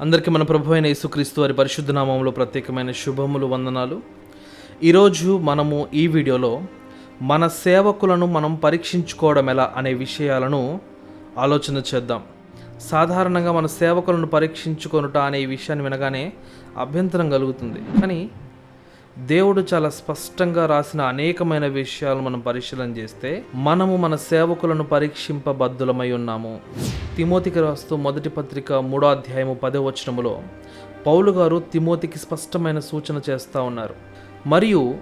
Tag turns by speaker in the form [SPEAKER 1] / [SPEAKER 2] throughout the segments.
[SPEAKER 1] అందరికీ మన ప్రభు అయిన యేసుక్రీస్తు వారి పరిశుద్ధ నామంలో ప్రత్యేకమైన శుభములు వందనాలు. ఈరోజు మనము ఈ వీడియోలో మన సేవకులను మనం పరీక్షించుకోవడం ఎలా అనే విషయాలను ఆలోచన చేద్దాం. సాధారణంగా మన సేవకులను పరీక్షించుకొనుట అనే విషయాన్ని వినగానే అభ్యంతరం కలుగుతుంది. కానీ దేవుడు చాలా స్పష్టంగా రాసిన అనేకమైన విషయాలు మనం పరిశీలన చేస్తే మనము మన సేవకులను పరీక్షింపబద్ధులమై ఉన్నాము. తిమోతికి రాస్తూ మొదటి పత్రిక మూడో అధ్యాయము పదో వచనములో పౌలు గారు తిమోతికి స్పష్టమైన సూచన చేస్తూ ఉన్నారు. మరియు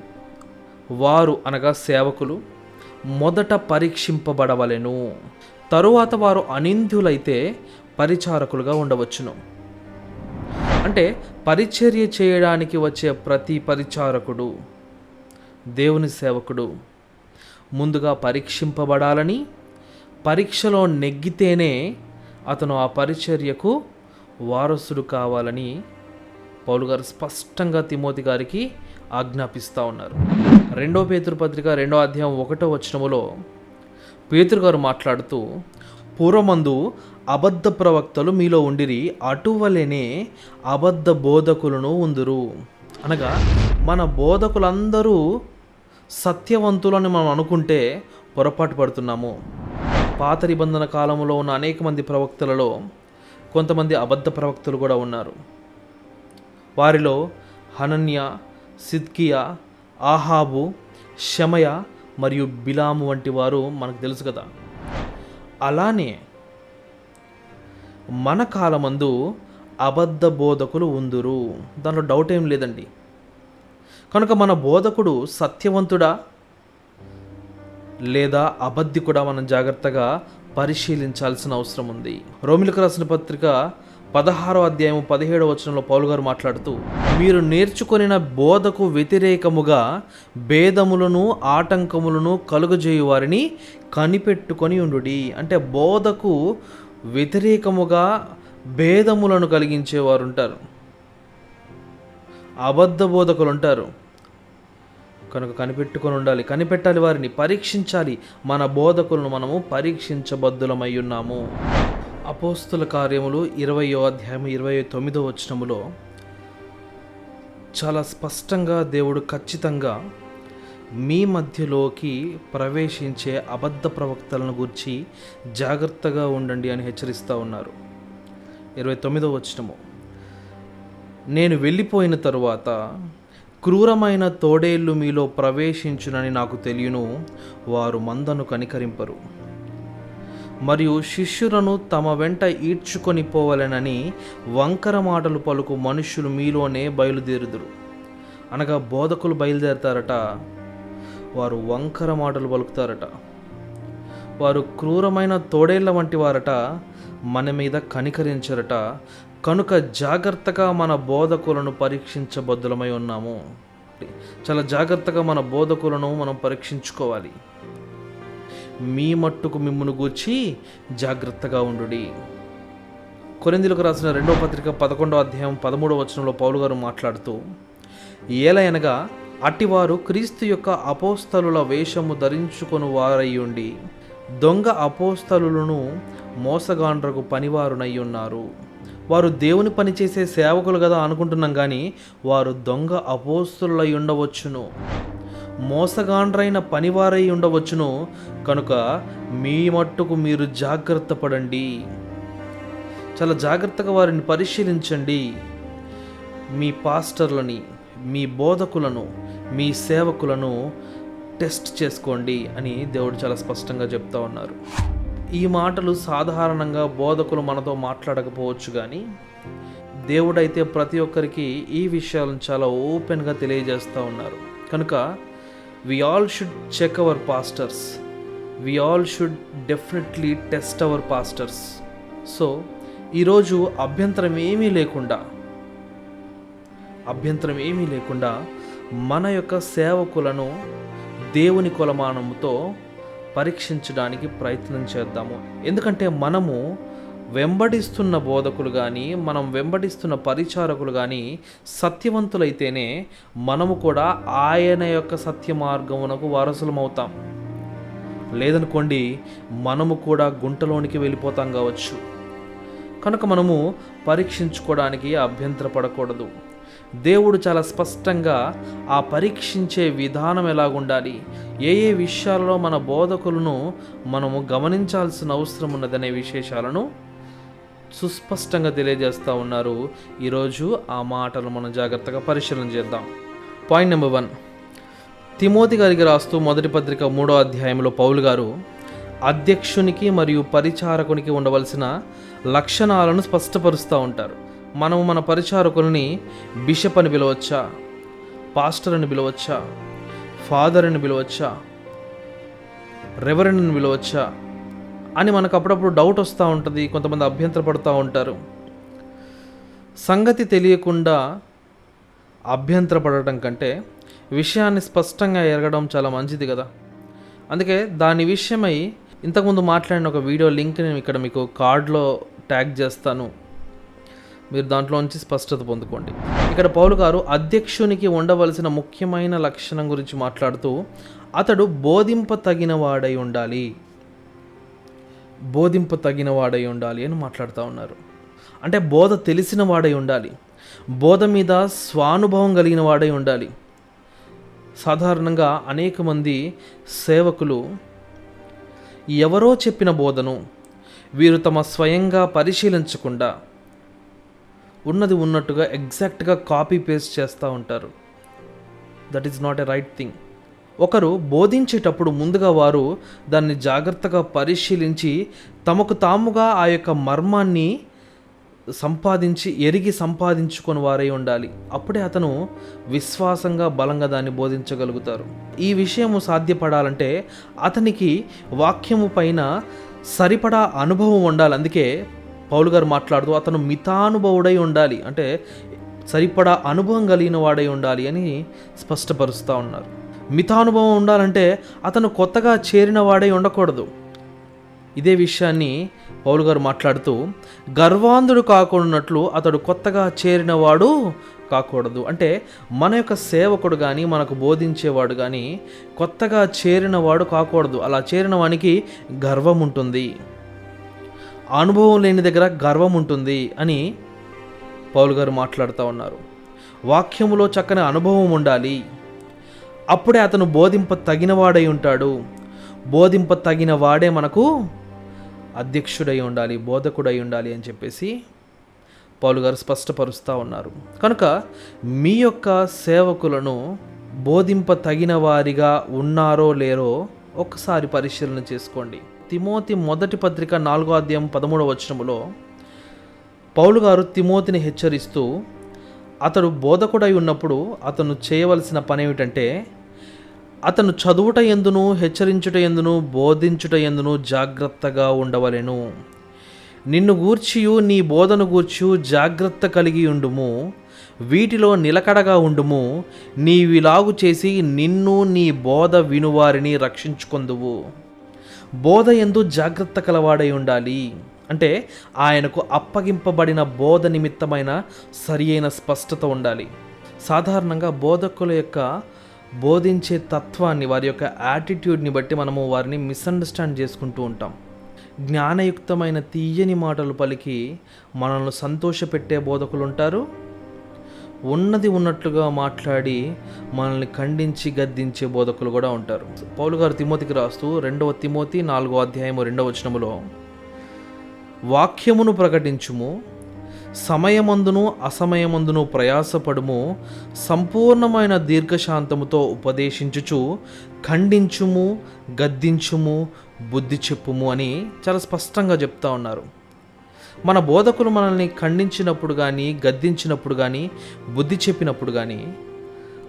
[SPEAKER 1] వారు అనగా సేవకులు మొదట పరీక్షింపబడవలెను. తరువాత వారు అనింద్యులైతే పరిచారకులుగా ఉండవచ్చును. అంటే పరిచర్య చేయడానికి వచ్చే ప్రతి పరిచారకుడు దేవుని సేవకుడు ముందుగా పరీక్షింపబడాలని పరీక్షలో నెగ్గితేనే అతను ఆ పరిచర్యకు వారసుడు కావాలని పౌలు గారు స్పష్టంగా తిమోతి గారికి ఆజ్ఞాపిస్తూ ఉన్నారు. రెండో పేతురు పత్రిక రెండో అధ్యాయం ఒకటో వచనములో పేతురు గారు మాట్లాడుతూ పూర్వమందు అబద్ధ ప్రవక్తలు మీలో ఉండిరి అటువలనే అబద్ధ బోధకులను ఉందురు. అనగా మన బోధకులందరూ సత్యవంతులని మనం అనుకుంటే పొరపాటు పడుతున్నాము. పాత నిబంధన కాలంలో ఉన్న అనేక మంది ప్రవక్తలలో కొంతమంది అబద్ధ ప్రవక్తలు కూడా ఉన్నారు. వారిలో హనన్య సిద్కియా ఆహాబు శమయ మరియు బిలాము వంటి వారు మనకు తెలుసు కదా. అలానే మన కాలమందు అబద్ధ బోధకులు ఉందురు. దాంట్లో డౌట్ ఏం లేదండి. కనుక మన బోధకుడు సత్యవంతుడా? లేదా అబద్ధి కూడా మనం జాగ్రత్తగా పరిశీలించాల్సిన అవసరం ఉంది. రోమిలకు రాసిన పత్రిక పదహారో అధ్యాయం పదిహేడో వచనంలో పౌలు గారు మాట్లాడుతూ మీరు నేర్చుకొనిన బోధకు వ్యతిరేకముగా భేదములను ఆటంకములను కలుగజేయు వారిని కనిపెట్టుకొని ఉండుడి. అంటే బోధకు వ్యతిరేకముగా భేదములను కలిగించేవారు ఉంటారు అబద్ధ బోధకులు ఉంటారు కనుక కనిపెట్టుకొని ఉండాలి కనిపెట్టాలి వారిని పరీక్షించాలి. మన బోధకులను మనము పరీక్షించబద్దులమై ఉన్నాము. అపోస్తుల కార్యములు ఇరవయో అధ్యాయం ఇరవై తొమ్మిదో వచనములో చాలా స్పష్టంగా దేవుడు ఖచ్చితంగా మీ మధ్యలోకి ప్రవేశించే అబద్ధ ప్రవక్తలను గురించి జాగ్రత్తగా ఉండండి అని హెచ్చరిస్తూ ఉన్నారు. ఇరవై తొమ్మిదో వచనము. నేను వెళ్ళిపోయిన తరువాత క్రూరమైన తోడేళ్ళు మీలో ప్రవేశించునని నాకు తెలియను వారు మందను కనికరింపరు. మరియు శిష్యులను తమ వెంట ఈడ్చుకొని పోవలెనని వంకర మాటలు పలుకు మనుషులు మీలోనే బయలుదేరుదురు. అనగా బోధకులు బయలుదేరతారట వారు వంకర మాటలు పలుకుతారట. వారు క్రూరమైన తోడేళ్ళ వంటి వారట మన మీద కనికరించరట కనుక జాగ్రత్తగా మన బోధకులను పరీక్షించబద్దులమై ఉన్నాము. చాలా జాగ్రత్తగా మన బోధకులను మనం పరీక్షించుకోవాలి. మీ మట్టుకు మిమ్మును గూర్చి జాగ్రత్తగా ఉండు కొరిందులకు రాసిన రెండో పత్రిక పదకొండో అధ్యాయం పదమూడవ వచనంలో పౌలు గారు మాట్లాడుతూ ఏలయనగా అట్టివారు క్రీస్తు యొక్క అపోస్తలుల వేషము ధరించుకొని వారయ్యుండి దొంగ అపోస్తలులను మోసగాండ్రకు పనివారునై ఉన్నారు వారు దేవుని పని చేసే సేవకులు కదా అనుకుంటున్నాం కానీ వారు దొంగ అపోస్తులై ఉండవచ్చును. మోసగాండ్రైన పనివారై ఉండవచ్చును. కనుక మీ మట్టుకు మీరు జాగ్రత్త పడండి. చాలా జాగ్రత్తగా వారిని పరిశీలించండి. మీ పాస్టర్లని మీ బోధకులను మీ సేవకులను టెస్ట్ చేసుకోండి అని దేవుడు చాలా స్పష్టంగా చెప్తా ఉన్నారు. ఈ మాటలు సాధారణంగా బోధకులు మనతో మాట్లాడకపోవచ్చు కానీ దేవుడైతే ప్రతి ఒక్కరికి ఈ విషయాలను చాలా ఓపెన్గా తెలియజేస్తూ ఉన్నారు. కనుక we all should check our pastors we all should definitely test our pastors so ఈరోజు అభ్యంతరం ఏమీ లేకుండా అభ్యంతరం ఏమీ లేకుండా మన యొక్క సేవకులను దేవుని కొలమానంతో పరీక్షించడానికి ప్రయత్నం చేద్దాము. ఎందుకంటే మనము వెంబడిస్తున్న బోధకులు కానీ మనం వెంబడిస్తున్న పరిచారకులు కానీ సత్యవంతులైతేనే మనము కూడా ఆయన యొక్క సత్య మార్గమునకు వారసులమవుతాం. లేదనుకోండి మనము కూడా గుంటలోనికి వెళ్ళిపోతాం కావచ్చు. కనుక మనము పరీక్షించుకోవడానికి అభ్యంతరపడకూడదు. దేవుడు చాలా స్పష్టంగా ఆ పరీక్షించే విధానం ఎలాగుండాలి? ఏ ఏ విషయాలలో మన బోధకులను మనము గమనించాల్సిన అవసరం ఉన్నదనే విశేషాలను సుస్పష్టంగా తెలియజేస్తూ ఉన్నారు. ఈరోజు ఆ మాటలు మనం జాగ్రత్తగా పరిశీలన చేద్దాం. Point number one. తిమోతి గారికి రాస్తూ మొదటి పత్రిక మూడో అధ్యాయంలో పౌలు గారు అధ్యక్షునికి మరియు పరిచారకునికి ఉండవలసిన లక్షణాలను స్పష్టపరుస్తూ ఉంటారు. మనము మన పరిచారకుని బిషప్ అని పిలవచ్చా? పాస్టర్ అని పిలవచ్చా? ఫాదర్ అని పిలవచ్చా? రెవరెండ్ అని పిలవచ్చా? అని మనకు అప్పుడప్పుడు డౌట్ వస్తూ ఉంటుంది కొంతమంది అభ్యంతరపడుతూ ఉంటారు. సంగతి తెలియకుండా అభ్యంతరపడటం కంటే విషయాన్ని స్పష్టంగా ఎరగడం చాలా మంచిది కదా. అందుకే దాని విషయమై ఇంతకుముందు మాట్లాడిన ఒక వీడియో లింక్ నేను ఇక్కడ మీకు కార్డ్లో ట్యాగ్ చేస్తాను. మీరు దాంట్లోంచి స్పష్టత పొందుకోండి. ఇక్కడ పౌలు గారు అధ్యక్షునికి ఉండవలసిన ముఖ్యమైన లక్షణం గురించి మాట్లాడుతూ అతడు బోధింప తగిన వాడై ఉండాలి. బోధింప తగిన వాడై ఉండాలి అని మాట్లాడుతూ ఉన్నారు. అంటే బోధ తెలిసిన వాడై ఉండాలి. బోధ మీద స్వానుభవం కలిగిన వాడై ఉండాలి. సాధారణంగా అనేక మంది సేవకులు ఎవరో చెప్పిన బోధను వీరు తమ స్వయంగా పరిశీలించకుండా ఉన్నది ఉన్నట్టుగా ఎగ్జాక్ట్గా కాపీ పేస్ట్ చేస్తూ ఉంటారు. That is not a right thing ఒకరు బోధించేటప్పుడు ముందుగా వారు దాన్ని జాగ్రత్తగా పరిశీలించి తమకు తాముగా ఆ యొక్క మర్మాన్ని సంపాదించి ఎరిగి సంపాదించుకొని వారై ఉండాలి. అప్పుడే అతను విశ్వాసంగా బలంగా దాన్ని బోధించగలుగుతారు. ఈ విషయము సాధ్యపడాలంటే అతనికి వాక్యము పైన సరిపడా అనుభవం ఉండాలి. అందుకే పౌలు గారు మాట్లాడుతూ అతను మితానుభవుడై ఉండాలి అంటే సరిపడా అనుభవం కలిగిన వాడై ఉండాలి అని స్పష్టపరుస్తూ ఉన్నారు. మితానుభవం ఉండాలంటే అతను కొత్తగా చేరిన వాడై ఉండకూడదు. ఇదే విషయాన్ని పౌలు గారు మాట్లాడుతూ గర్వాంధుడు కాకుండాట్లు అతడు కొత్తగా చేరినవాడు కాకూడదు. అంటే మన యొక్క సేవకుడు కానీ మనకు బోధించేవాడు కానీ కొత్తగా చేరినవాడు కాకూడదు. అలా చేరిన వానికి గర్వం ఉంటుంది. అనుభవం లేని దగ్గర గర్వం ఉంటుంది అని పౌలు గారు మాట్లాడుతూ ఉన్నారు. వాక్యములో చక్కని అనుభవం ఉండాలి. అప్పుడే అతను బోధింప తగినవాడై ఉంటాడు. బోధింప తగిన వాడే మనకు అధ్యక్షుడై ఉండాలి బోధకుడై ఉండాలి అని చెప్పేసి పౌలు గారు స్పష్టపరుస్తూ ఉన్నారు. కనుక మీ యొక్క సేవకులను బోధింప తగిన వారిగా ఉన్నారో లేరో ఒకసారి పరిశీలన చేసుకోండి. తిమోతి మొదటి పత్రిక నాలుగో అధ్యాయం పదమూడవ వచనములో పౌలు గారు తిమోతిని హెచ్చరిస్తూ అతడు బోధకుడై ఉన్నప్పుడు అతను చేయవలసిన పని ఏమిటంటే అతను చదువుట ఎందును హెచ్చరించుట ఎందును బోధించుట ఎందును జాగ్రత్తగా ఉండవలెను. నిన్ను గూర్చియు నీ బోధను గూర్చియు జాగ్రత్త కలిగి ఉండుము. వీటిలో నిలకడగా ఉండుము. నీవిలాగు చేసి నిన్ను నీ బోధ వినువారిని రక్షించుకొందువు. బోధ ఎందు జాగ్రత్త కలవాడై ఉండాలి. అంటే ఆయనకు అప్పగింపబడిన బోధ నిమిత్తమైన సరి అయిన స్పష్టత ఉండాలి. సాధారణంగా బోధకుల యొక్క బోధించే తత్వాన్ని వారి యొక్క యాటిట్యూడ్ని బట్టి మనము వారిని మిస్అండర్స్టాండ్ చేసుకుంటూ ఉంటాం. జ్ఞానయుక్తమైన తీయని మాటలు పలికి మనల్ని సంతోషపెట్టే బోధకులు ఉంటారు. ఉన్నది ఉన్నట్లుగా మాట్లాడి మనల్ని ఖండించి గద్దించే బోధకులు కూడా ఉంటారు. పౌలు గారు తిమోతికి రాస్తూ రెండవ తిమోతి నాలుగో అధ్యాయము రెండవ వచనములో వాక్యమును ప్రకటించుము సమయమందును అసమయమందును ప్రయాసపడుము సంపూర్ణమైన దీర్ఘశాంతముతో ఉపదేశించుచు ఖండించుము గద్దించుము బుద్ధి చెప్పుము అని చాలా స్పష్టంగా చెప్తా ఉన్నారు. మన బోధకులు మనల్ని ఖండించినప్పుడు కానీ గద్దించినప్పుడు కానీ బుద్ధి చెప్పినప్పుడు కానీ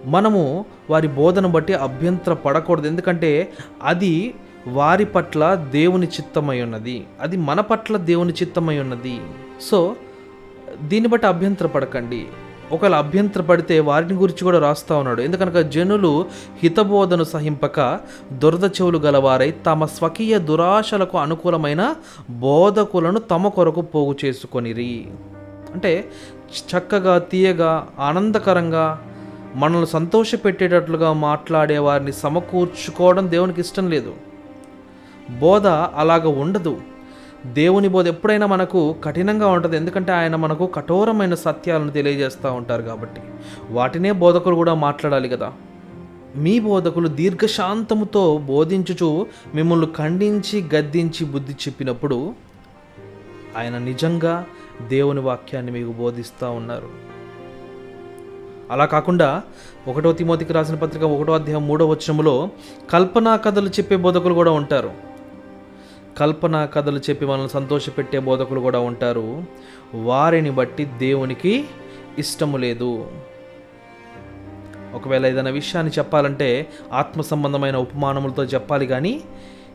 [SPEAKER 1] మనము వారి బోధన బట్టి అభ్యంతర పడకూడదు ఎందుకంటే అది వారి పట్ల దేవుని చిత్తమై ఉన్నది. అది మన పట్ల దేవుని చిత్తమై ఉన్నది. సో దీన్ని బట్టి అభ్యంతర పడకండి ఒకవేళ అభ్యంతర పడితే వారిని గురించి కూడా రాస్తా ఉన్నాడు. ఎందుకనగా జనులు హితబోధను సహింపక దురద చెవులు గలవారై తమ స్వకీయ దురాశలకు అనుకూలమైన బోధకులను తమ కొరకు పోగు చేసుకొనిరి. అంటే చక్కగా తీయగా ఆనందకరంగా మనల్ని సంతోషపెట్టేటట్లుగా మాట్లాడే వారిని సమకూర్చుకోవడం దేవునికి ఇష్టం లేదు. బోధ అలాగ ఉండదు. దేవుని బోధ ఎప్పుడైనా మనకు కఠినంగా ఉంటుంది. ఎందుకంటే ఆయన మనకు కఠోరమైన సత్యాలను తెలియజేస్తూ ఉంటారు కాబట్టి. వాటినే బోధకులు కూడా మాట్లాడాలి కదా. మీ బోధకులు దీర్ఘశాంతముతో బోధించుచు మిమ్మల్ని ఖండించి గద్దించి బుద్ధి చెప్పినప్పుడు ఆయన నిజంగా దేవుని వాక్యాన్ని మీకు బోధిస్తూ ఉన్నారు. అలా కాకుండా ఒకటో తిమోతికి రాసిన పత్రిక ఒకటో అధ్యాయం మూడో వచనములో కల్పనా కథలు చెప్పే బోధకులు కూడా ఉంటారు. కల్పనా కథలు చెప్పి మనల్ని సంతోషపెట్టే బోధకులు కూడా ఉంటారు. వారిని బట్టి దేవునికి ఇష్టము లేదు. ఒకవేళ ఏదైనా విషయాన్ని చెప్పాలంటే ఆత్మ సంబంధమైన ఉపమానములతో చెప్పాలి కానీ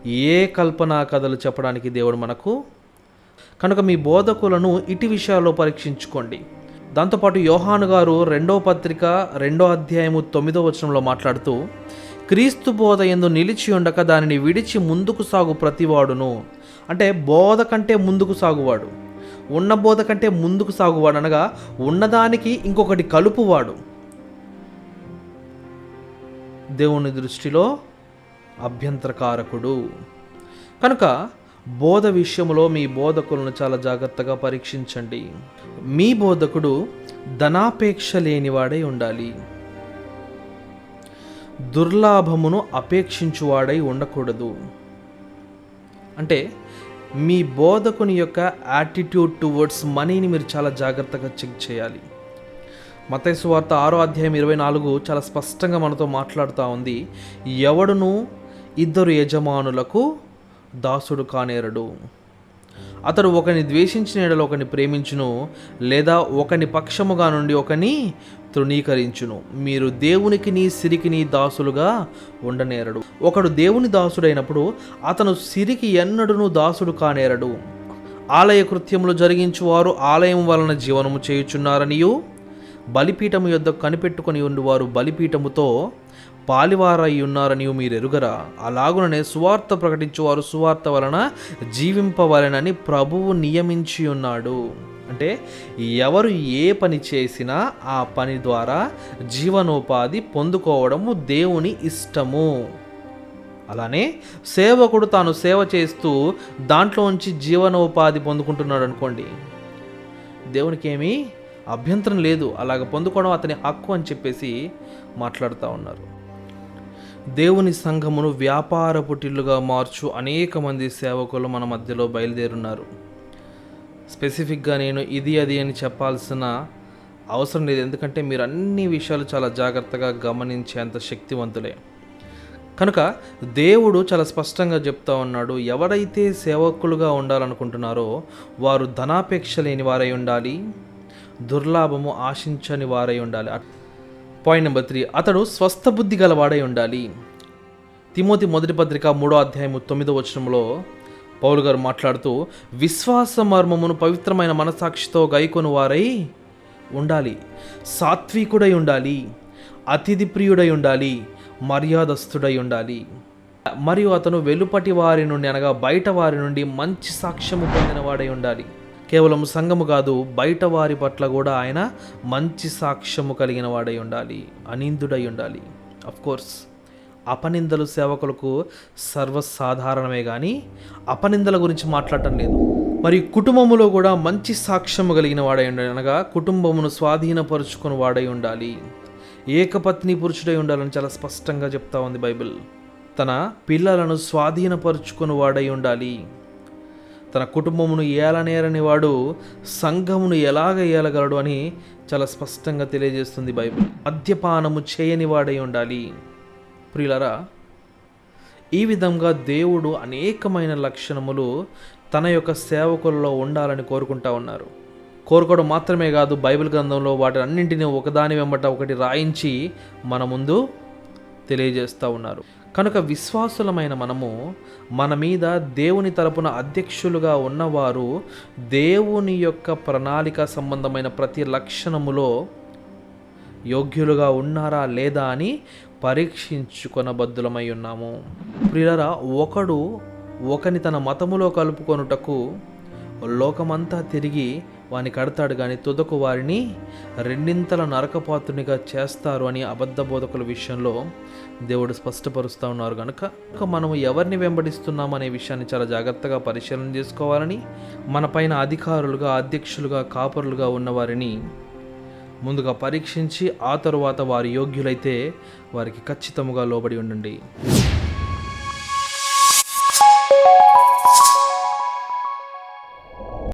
[SPEAKER 1] ఏ కల్పనా కథలు చెప్పడానికి దేవుడు మనకు? కనుక మీ బోధకులను ఇటు విషయాల్లో పరీక్షించుకోండి. దాంతోపాటు యోహాను గారు రెండో పత్రిక రెండో అధ్యాయము తొమ్మిదో వచనంలో మాట్లాడుతూ క్రీస్తు బోధ ఎందు నిలిచి ఉండక దానిని విడిచి ముందుకు సాగు ప్రతివాడును. అంటే బోధ కంటే ముందుకు సాగువాడు. ఉన్న బోధ కంటే ముందుకు సాగువాడు అనగా ఉన్నదానికి ఇంకొకటి కలుపువాడు. దేవుని దృష్టిలో అభ్యంతరకారకుడు. కనుక బోధ విషయంలో మీ బోధకులను చాలా జాగ్రత్తగా పరీక్షించండి. మీ బోధకుడు ధనాపేక్ష లేనివాడై ఉండాలి. దుర్లాభమును అపేక్షించువాడై ఉండకూడదు. అంటే మీ బోధకుని యొక్క యాటిట్యూడ్ టువర్డ్స్ మనీని మీరు చాలా జాగ్రత్తగా చెక్ చేయాలి. మతైసు వార్త ఆరో అధ్యాయం ఇరవై నాలుగు చాలా స్పష్టంగా మనతో మాట్లాడుతూ ఉంది. ఎవడును? ఇద్దరు యజమానులకు దాసుడు కానేరడు. అతడు ఒకని ద్వేషించిన ఎడలో ఒకని ప్రేమించును లేదా ఒకని పక్షముగా నుండి ఒకని తృణీకరించును. మీరు దేవునికి నీ సిరికి నీ దాసులుగా ఉండనేరడు. ఒకడు దేవుని దాసుడైనప్పుడు అతను సిరికి ఎన్నడును దాసుడు కానేరడు. ఆలయ కృత్యములు జరిగించువారు ఆలయం వలన జీవనము చేయుచున్నారనియు బలిపీఠము యొద్ద కనిపెట్టుకొని ఉండువారు బలిపీఠముతో పాలివారయ్యున్నారని ఉన్నారని మీరు ఎరుగరా అలాగుననే సువార్త ప్రకటించేవారు సువార్త వలన జీవింపవలనని ప్రభువు నియమించి ఉన్నాడు అంటే ఎవరు ఏ పని చేసినా ఆ పని ద్వారా జీవనోపాధి పొందుకోవడము దేవుని ఇష్టము. అలానే సేవకుడు తాను సేవ చేస్తూ దాంట్లోంచి జీవనోపాధి పొందుకుంటున్నాడు అనుకోండి దేవునికి ఏమీ అభ్యంతరం లేదు. అలాగ పొందుకోవడం అతని హక్కు అని చెప్పేసి మాట్లాడుతూ ఉన్నారు. దేవుని సంఘమును వ్యాపార పుటిల్లుగా మార్చు అనేక మంది సేవకులు మన మధ్యలో బయలుదేరున్నారు. స్పెసిఫిక్గా నేను ఇది అది అని చెప్పాల్సిన అవసరం లేదు. ఎందుకంటే మీరు అన్ని విషయాలు చాలా జాగ్రత్తగా గమనించేంత శక్తివంతులే. కనుక దేవుడు చాలా స్పష్టంగా చెప్తా ఉన్నాడు ఎవరైతే సేవకులుగా ఉండాలనుకుంటున్నారో వారు ధనాపేక్ష లేని వారై ఉండాలి దుర్లాభము ఆశించని వారై ఉండాలి. పాయింట్ నెంబర్ త్రీ అతడు స్వస్థ బుద్ధి గలవాడై ఉండాలి. తిమోతి మొదటి పత్రిక మూడో అధ్యాయము తొమ్మిదో వచనంలో పౌలు గారు మాట్లాడుతూ విశ్వాస మర్మమును పవిత్రమైన మనసాక్షితో గైకొని వారై ఉండాలి. సాత్వికుడై ఉండాలి. అతిథి ప్రియుడై ఉండాలి. మర్యాదస్థుడై ఉండాలి. మరియు అతను వెలుపటి వారి నుండి అనగా బయట వారి నుండి మంచి సాక్ష్యము పొందిన వాడై ఉండాలి. కేవలం సంఘము కాదు బయట వారి పట్ల కూడా ఆయన మంచి సాక్ష్యము కలిగిన వాడై ఉండాలి అనిందుడై ఉండాలి. కోర్స్ అపనిందలు సేవకులకు సర్వసాధారణమే కానీ అపనిందల గురించి మాట్లాడటం లేదు. మరి కుటుంబములో కూడా మంచి సాక్ష్యము కలిగిన వాడై ఉండాలి అనగా కుటుంబమును స్వాధీనపరుచుకుని వాడై ఉండాలి. ఏకపత్ని పురుషుడై ఉండాలని చాలా స్పష్టంగా చెప్తా ఉంది బైబిల్. తన పిల్లలను స్వాధీనపరుచుకుని వాడై ఉండాలి. తన కుటుంబమును ఏలనేరని వాడు సంఘమును ఎలాగ ఏలగలడు అని చాలా స్పష్టంగా తెలియజేస్తుంది బైబిల్. మద్యపానము చేయని వాడై ఉండాలి. ప్రియులరా ఈ విధంగా దేవుడు అనేకమైన లక్షణములు తన యొక్క సేవకుల్లో ఉండాలని కోరుకుంటా ఉన్నారు. కోరుకోవడం మాత్రమే కాదు బైబిల్ గ్రంథంలో వాటి అన్నింటినీ ఒకదాని వెంబట ఒకటి రాయించి మన ముందు తెలియజేస్తూ ఉన్నారు. కనుక విశ్వాసులమైన మనము మన మీద దేవుని తరపున అధ్యక్షులుగా ఉన్నవారు దేవుని యొక్క ప్రణాళిక సంబంధమైన ప్రతి లక్షణములో యోగ్యులుగా ఉన్నారా లేదా అని పరీక్షించుకొనబద్ధులమై ఉన్నాము. ప్రియరా ఒకడు ఒకని తన మతములో కలుపుకొనుటకు లోకమంతా తిరిగి వాని కడతాడు కానీ తుదకు వారిని రెండింతల నరకపాత్రునిగా చేస్తారు అని అబద్ధ బోధకుల విషయంలో దేవుడు స్పష్టపరుస్తూ ఉన్నారు కనుక మనము ఎవరిని వెంబడిస్తున్నాం అనే విషయాన్ని చాలా జాగ్రత్తగా పరిశీలన చేసుకోవాలని మన పైన అధికారులుగా అధ్యక్షులుగా కాపరులుగా ఉన్నవారిని ముందుగా పరీక్షించి ఆ తరువాత వారి యోగ్యులైతే వారికి ఖచ్చితముగా లోబడి ఉండండి.